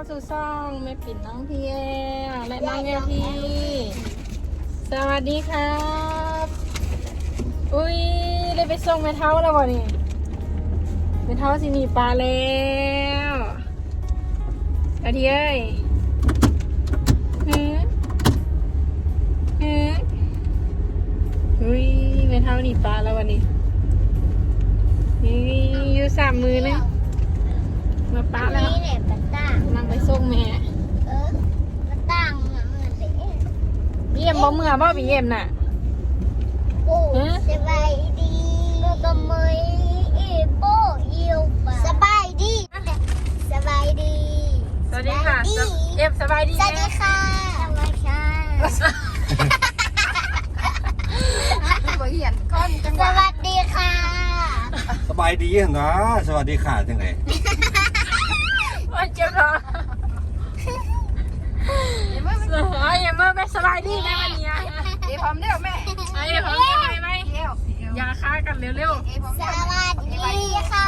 เข้าสู่ซ่องแม่ปิ่นน้องพี่แอลและน้องแอลพี่สวัสดีครับ อุ้ยได้ไปส่งแม่เท้าแล้วบ่นี่แม่เท้าสิมีปลาแล้วอาดีเอ้ยหือหืออุ้ยแม่เท้าหนีปลาแล้ววันนี้นี่อยู่สามมือนะ มาปลาแล้วนี่แหละปะตั้งนั่งไปส่งแม่เออปะตั้งอะมันเด็กพี่เอ็มบ่เมื่อบ่พี่เอ็มน่ะโอ้สบายดีก็มยอีโป้เอียวปะสบายดีสบายดีสวัสดีค่ะสวเอ็มสบายดีสวัสดีนะค่ะสวัสดีค่ะบ่เหียนก้อนจังสวัสดีค่ะ สบายดีเหรอนะสวัสดีค่ะจังไห นว่าเจ้าเหรอเอ็มเมื่อเอ็มเมื่อไม่สบายดีนะวันนี้เอ้พร้อมเร็วแม่ไอ้ผมยังไงไหมเร็วอย่าฆ่ากันเร็วเอ้พร้อมสเร็ววัสดีค่ะ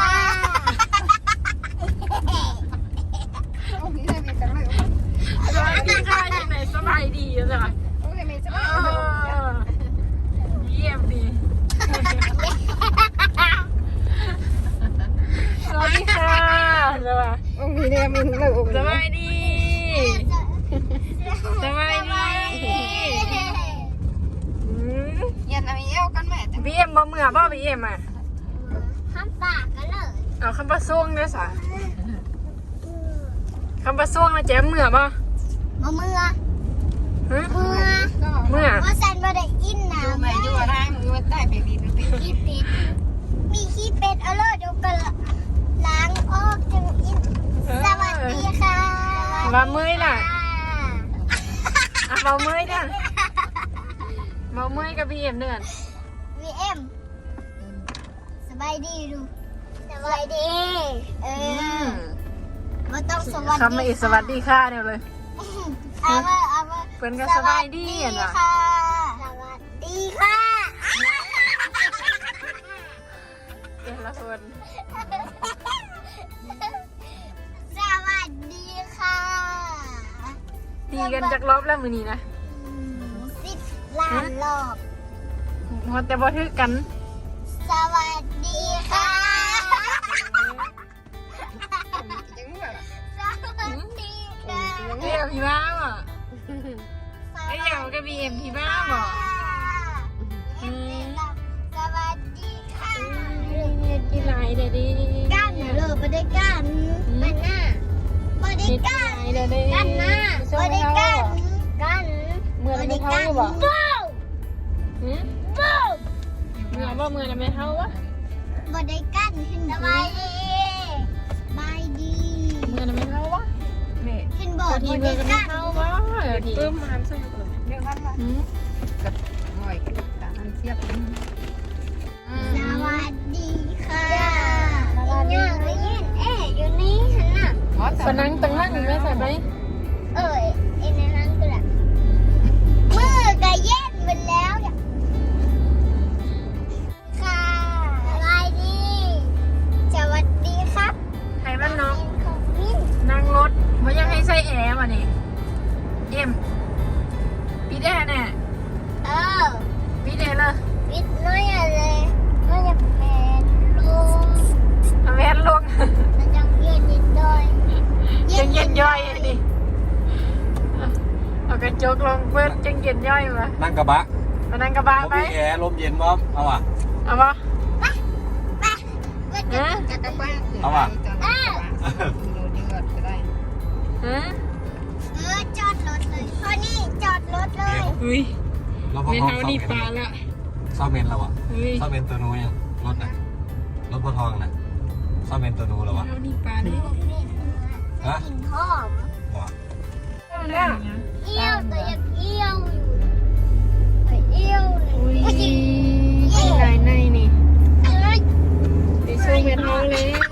โอ้ยไม่จังเลย ๆสบายดีค่ะยังไงสบายดีอยู่จ้ะ โอ้ยไม่จัง เอ เลย อเยี่ยมดีสวัสดีค่ะสวัสดี โอ้ยเนี่ยมึงเลยโอ้ สบายดีสบายดีอืม ยันอะไรเอ้วกันแม่แต่ พี่เอ็มบ่เมื่ อบ่พี่เอ็มอะห้ามปากกันเลยเอาคำประส่งด้วยสะคำประส่งนะเจ๊เมื่อบ่มาเมื่อฮะเมื่อก็เมื่อว่าสันมาได้อินนะอยู่ไหมอยู่อะไรมึงมาใต้เบบีมันเป็นขี้เป็ดมีขี้เป็ดเอาเลยเดี๋ยวกันล้างออกจังอินสวัสดีค่ะว่าเมื่อยน่ะอะเมาเมื่อยเนี่ยเมาเมื่อยกับพี่เอ็มเดือนวีเอ็มสบายดีดูสบายดี เออมาต้องสวัสดีคำมาอีกสวัสดีค่ะเดี๋ยวเลยเอามาเอามาเพิ่นก็สบายดีอะน่ะค่ะสวัสดีค่ะเอ็มละคนสวัสดีค่ะตีกันจากรอบแล้วมือนี้นะอืมสิบล้านรอบมันแต่บ่ทึกกัน สวัส เอ็มพี่บ้าบ่ไอ้ยาวกับพี่เอ็มพี่บ้าบ่อืมสวัสดีค่ะเนี่ยกินหลายเดี๋ยวดีกันเลยไม่ได้กันกันหน้าไม่ได้กินหกัลานยเดี๋ยวดีกันหน้าช่วไม่ยได้เท่ากันบ่กันเมื่อไม่ไม่ได้เท่ากันบ่บ้าหืมบ้าเมื่อบ่เมื่อไม่เท่าวะไม่ได้กันเห็นสบายดี บอกบางทีไม่เมื่ได้อก็ไม่กันเท่าวะเดี๋ยวทีปึ้มหันสู้เลยเรื่องนั้นมาหืมกับหน่อยตามันเทียบอืมสวัสดีค่ะย่างไปยืนเอ๊ะอยู่นี่หันน่ะปนังตังนั่งอยู่ไหมใส่ไหม งรถไม่ยังให้ใส่แอร์วะนี่เอ็มปีแดน่ะเออปีแดเลยวิทย์น้อยอะไรน้อยจะเป็นลมเอาแว่นลงมันจังเย็นนิดหน่อยจังเย็นย่อยอะดิเอากระจกลงเปิดจังเย็นย่อยมานั่งกระบะมานั่งกระบะผมไหมมีแอร์ลมเย็นพร้อมเอาอะเอาปะไปว่าจะ ฮะเออจอดรถเลยพอนี่จอดรถเลยอุ้ยเราพอเมทองเท่าซ่อมนี่เมปลานละซ่อมเมนแล้วอะอุ้ยซ่อมเมนตัวนู้นยังรถน่ะรถพอทองน่ะซ่อมเมนตัวนู้นแล้วเมอะเท่านี่ปลาดิฮะกลิ่นหอมว่ะเนี่ยเอี้ยวแต่ยังเอี้ยวอยู่เอ้ยเอี้ยวเลยอุ้ยเอ้ยมีหลายในนี่เอ้ยไปสู้เมเท่าแล้ว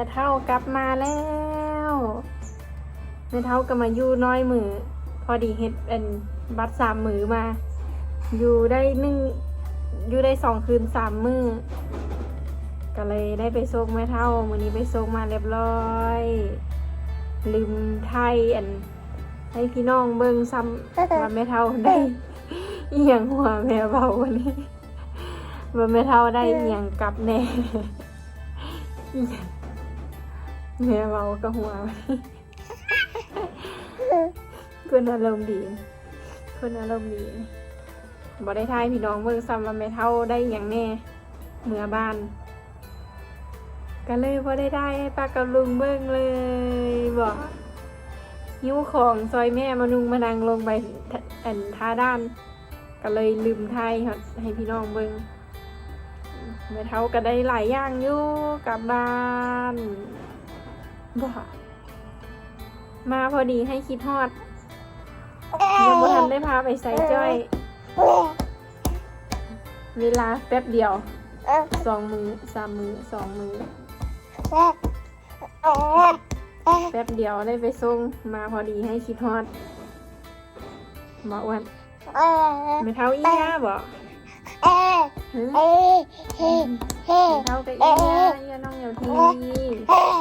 ม่เท่ากลับมาแล้วแม่เท่าก็มาอยู่น้อยมือ พอดีเฮ็ดเป็นบัตรสามมือมา อยู่ได้หนึ่งอยู่ได้สองคืนสามมือก็เลยได้ไปส่งแม่เท่ามือนี้ไปส่งมาเรียบร้อย ลืมไทยอันให้พี่น้องเบิ่งซ้ำว่าแม่เท่าได้เอียงหัวแม่เบาวันนี้ว่าแม่เท่าได้เอียงกลับแน่ อิหยังแม่เบาก็หัววันนี้เพื่อนอารมณ์ดีเพื่อนอารมณ์ดีบ่ได้ทายพี่น้องเบิ่งซ้ำว่าแม่เท่าได้เอียงแน่เมื่อบ้านก็เลยพอได้ได้ให้ป้ากับลุงเบิ่งเลยบอกหิ้วของซอยแม่มานุงมานังลงไปอันท่าด้าน ก็เลยลืมไทยให้พี่น้องเบิงแม่เท่าก็ได้หลายอย่างอยู่กลับบ้าน บ่มาพอดีให้คิดฮอดยังบ่ทันได้พาไปใส่จ้อย เวลาแป๊บเดียวสองมือสามมือสองมือแป๊บเดียวได้ไปส่งมาพอดีให้คิดฮอดหมออ้วนไม่เท่าอีย่าบ่หือไม่เท่ากับอีย่าอีย่าน้องเหนียวทีหืออืม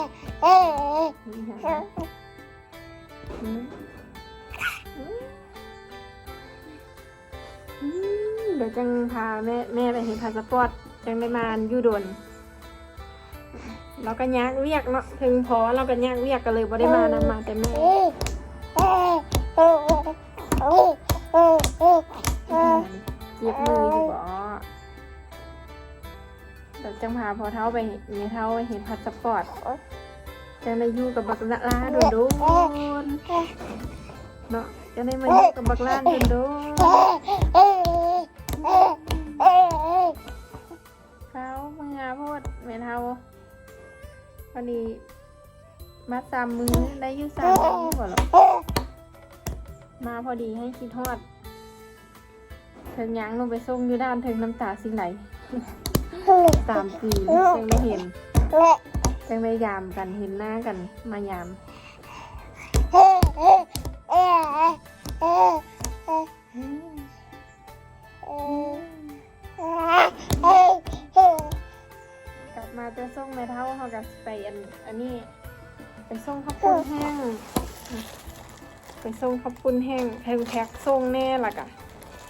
เดี๋ยวจังพาแม่แม่ไปเห็นพาสปอร์ตจังได้มาอยู่ดนเราก็ยากเวียกเนาะถึงพอเราก็ยากเวียกก็เลยบ่ได้มานำมาแต่แม่เจ็บมืออยู่บ่เดี๋ยวจังพาพอเท้าไปเมียเท้าไปเห็นพาสปอร์ต จังได้อยู่กับบักละลาโดนโดนเนาะจังได้มาอยู่กับบักลาโดนโดนๆเขามื่อพูดเมียเท้าพอดีมาสามมือได้ยู่สามมือบ่หรอมาพอดีให้คิดฮอดถึงยังลงไปส่งอยู่ด้านถึงน้ำตาสิไหลสามปียังไม่เห็น ยังได้ยามกันเห็นหน้ากันมายามกลับมาจะส่งแม่เท่าเขากับไปอันอันนี้ไปส่งข้าวปุ้นแห้งไปส่งข้าวปุ้นแห้งแพ็คแพ็คส่งแน่ล่ะกะ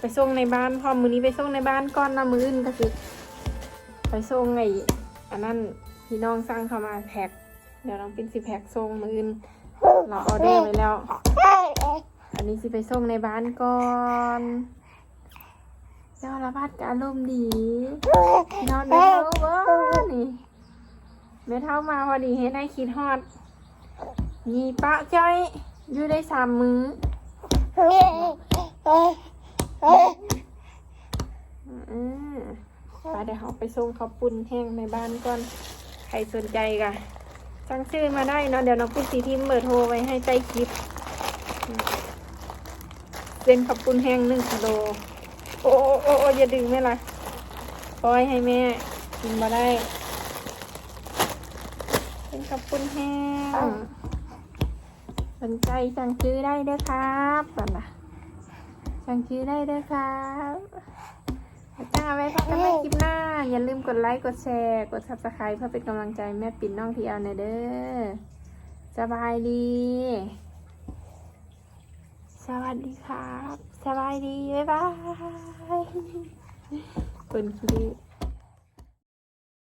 ไปส่งในบ้านพอมือนี้ไปส่งในบ้านก้อนละมื้อนก็คือไปส่งไงอันนั้น พี่น้องสั่งเข้ามาแพ็คเดี๋ยวน้องปิ้นสิแพ็คส่งมือนเราออเดอร์ไว้แล้ว อันนี้สิไปส่งในบ้านก่อนเจ้าละพัดการมณ์ดี นอนไม่เท่าเว้อนี่ไม่เท่ามาพอดีเฮ็ดให้คิดฮอดมีปะจ้อยอยู่ได้สามมื้ออไปเดี๋ยวเขาไปส่งเขาปุ้นแห้งในบ้านก่อน ใครสนใจกะสั่งซื้อมาได้เนาะเดี๋ยวน้องปุ้นสีทิมเบอร์โทรไว้ให้ใต้คลิปเป็นข้าวปุ้นแห้งหนึ่งกิโลโอ้โอ้โอ้โอ้อย่าดึงแม่ละปล่อยให้แม่กินมาได้ เป็นข้าวปุ้นแห้งสนใจสั่งซื้อได้เด้อครับก่อนนะสั่งซื้อได้เด้อครับจ้าไว้พักกัน อย่าลืมกดไลค์กดแชร์ กด subscribe เพื่อเป็นกำลังใจแม่ปิ่นน้องทีเอาในเด้อสบายดี สวัสดีครับ สบายดี บ๊ายบายเป็นคลิป